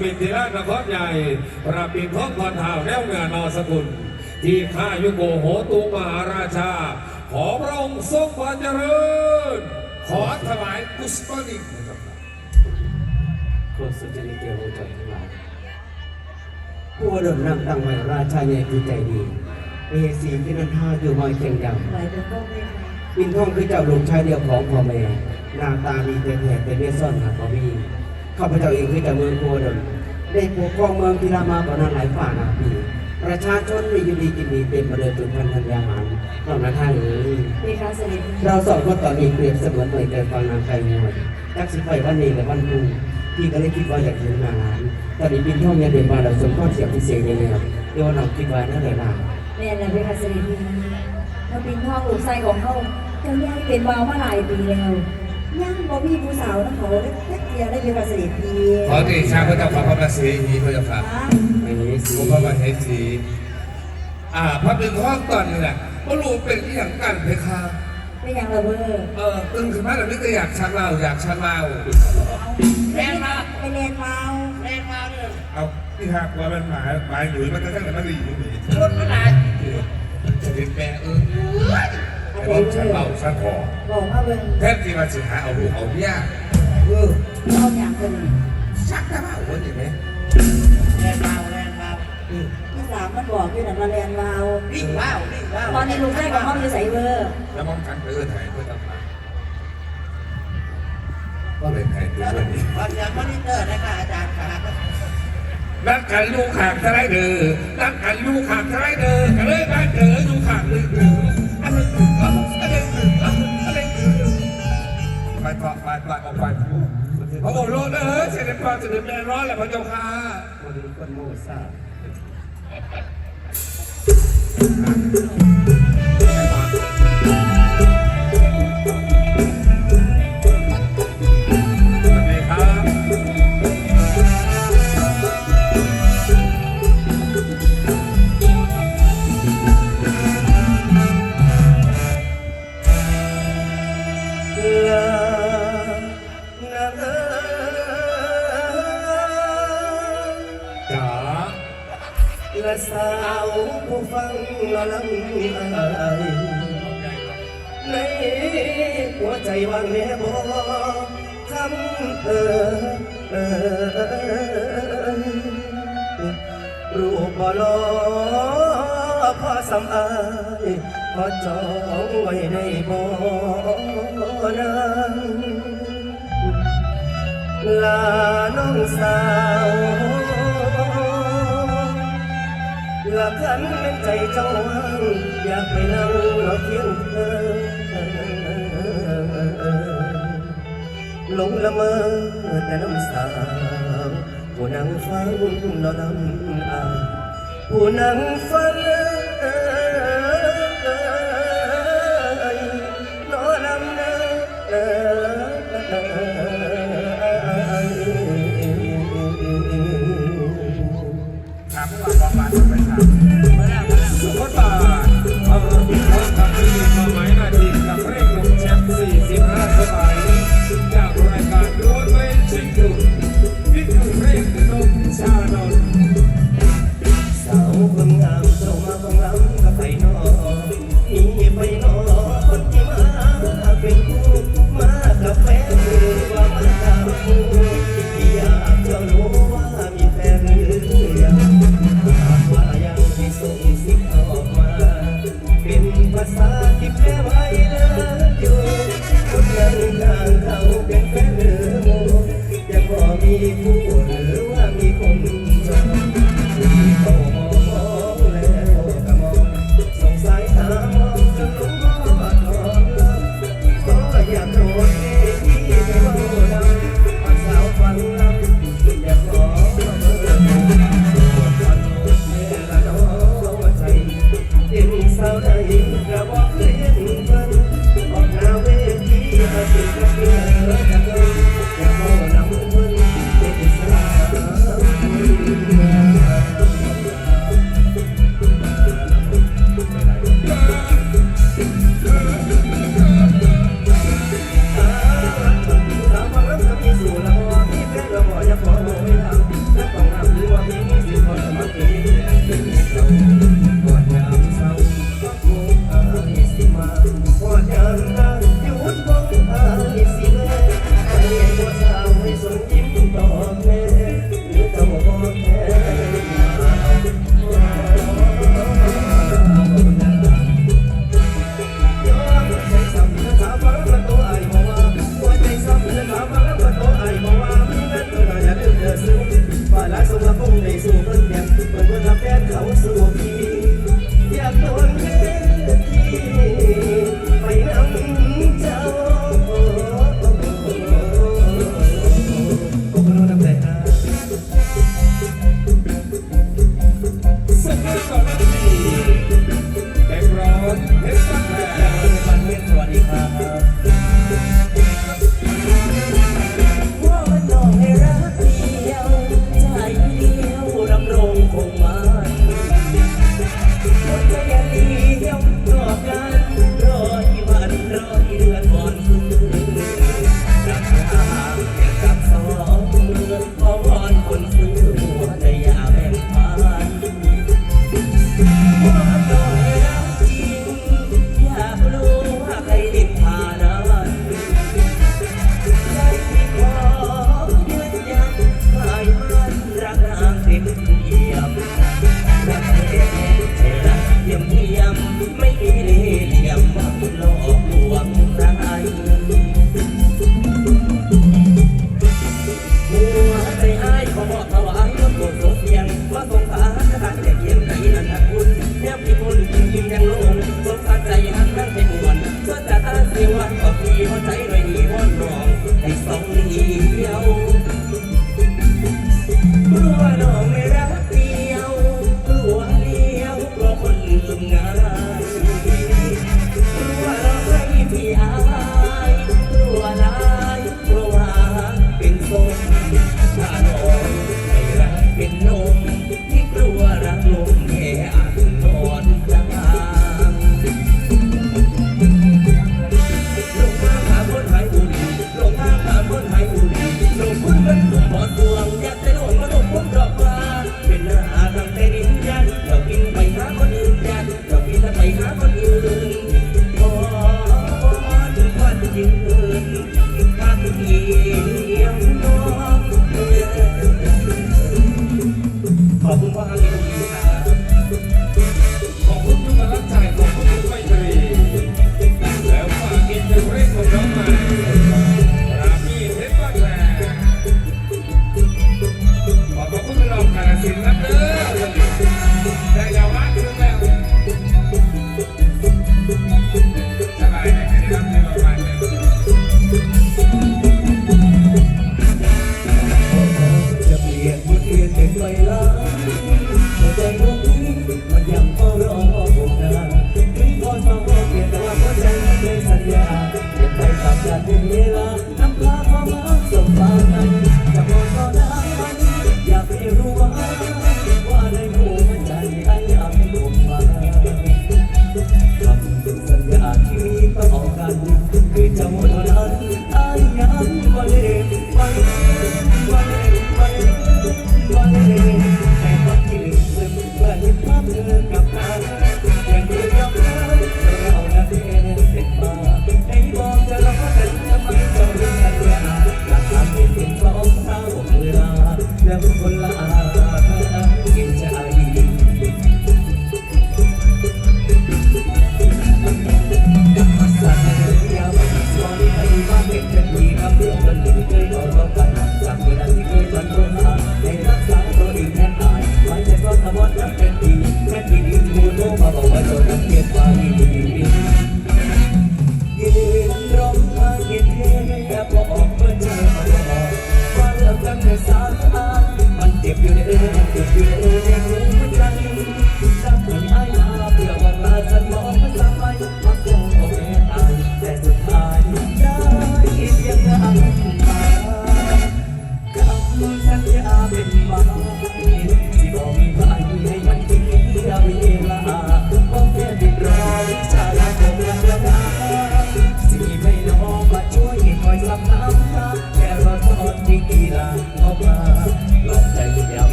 ปินทีรานครใหญ่ประปินท้องพรเท้าแนวเหนือนอสกุล ที่ข้ายุโกโหตูมหาราชา ขอพระองค์ทรงพรเจริญ ขอถวายกุศลอีกนะครับควรสุจริตเดียวใจทั้งหลายผู้ว่าเดินนั่งตั้งไว้ราชาใหญ่คือใจดีเอสีที่นันท่าอยู่หอยเคียงดไหวเป็นต้นเลยค่ะำปินท่องคือเจ้าลูกชายเดียวของพ่อแม่หน้าตาดีแต่แผลแต่เบี้ยซ่อนหาพ่อมี ข้าพเจ้าเองคือเจ้าเมืองโคดมได้ปกครองเมืองพิรามาก่อนนั้นหลายฝ่านาปีประชาชนมีอยู่ดีกินดีเป็นมาเดินจนพันธัญญาหารนอกนั้นท่าเอ๋ยเวคาเสด็จเราสองคนตอนนี้เปรียบเสมือนหน่วยใจฟังนางไก่มวยจักสิไปวันนี้และวันพรุ่งพี่ก็เลยคิดว่าอยากเห็นนางหลานตอนนี้บินท่องเนี่ยเดินมาเราสมข้อเสียงพิเศษยังไงครับเดี๋ยวเราคิดว่านั่นแหละล่ะแม่นะเวคาเสด็จถ้าเป็นพ่อลูกไส้ของเขาเจ้าย่ายเป็นวาวมาหลายปีแล้ว ย่างบ่มีผู้สาวนะเขาเล็กเดียวได้เวคาเสด็จดีขอตีชาพระเจ้าฟ้าพระบาทสีนี้พระเจ้าค่ะไม่นี้สิพระบาทเฮสีอ่าพระเป็นข้อก่อนนี่แหละว่ารู้เป็นที่อย่างกันเพคะเป็นอย่างระเบ้อเออตื่นขึ้นมาแล้วนี่ก็อยากชักเล่าอยากชักเล่าเล่นมาไปเรียนเมาเล่นมาเลยเอาที่หักว่ามันหมายหมายอยู่มันจะตั้งแต่มันดีอยู่นี่รถมันหลายจะเป็นแม่เออ ไอ้องชักเล่าชักคอบอกมาเบิ่งแทบที่มาสิหาเอาลูกเอาเมียเออเอาอย่างคนนี้ชักได้เปล่าวะเห็นไหมเรียนเมาเรียนเมาที่สามมันบอกอยู่นั่นมาเรียนเมาวิ่งเมาววิ่งเมาวตอนนี้ลูกไส้ของเขาอยู่ใส่เบอร์แล้วมองกันไปออถ่ายเพื่อตั้งมาก็เลยถ่ายตัวนี้ก่อนจะมอนิเตอร์นะคะอาจารย์ค่ะนักกันลูกขางทลายเด้อนักกันลูกขางทลายเด้อกันเลยบ้านเด้อลูกขางเลยเด้อ ไรเด้ออะไรเด้ออะเด้อไปต่อไปไปออกไปพระโอรสเออเสด็จพ่อเสด็จแม่ร้อนแหละพระเจ้าค่ะมันเป็นคนโม่ซ่า และสาวผู้ฟังละลำอายในหัวใจว่างแน่บ่คำเออเออรูปบ่รอพอสำอายพอจองไว้ในบ่นั้นลาน้องสาว ลือกันเป็นใจเจ้าว่างอยากไปนั่งรอเคียงเธอหลงละเมอแต่น้ำสาผู้นั่งฟังนอนลำอาผู้นั่งฟัง คนงามเจ้ามาของลำกับไปนอนี่ไปนอคนที่มาเป็นคู่มากับแฟนหรือว่ามาตามคู่อยากจะรู้ว่ามีแฟนหรือยังหากว่ายังไม่ส่งสิ่งออกมา เป็นภาษาที่แปลไว้แล้วอยู่คนนั้นทางเขาเป็นแฟนหรือโมจะพอมีคู่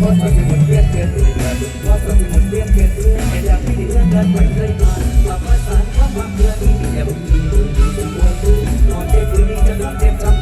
ว่าจะมีคนเรียกเเรื่องว่าจะมีคนเรียกเรื่องเรื่องการเมืองได้มาสามารถสานความหวังที่ม่บุดีบุญดีะรวยดูเต็มคืนนี้เต็ม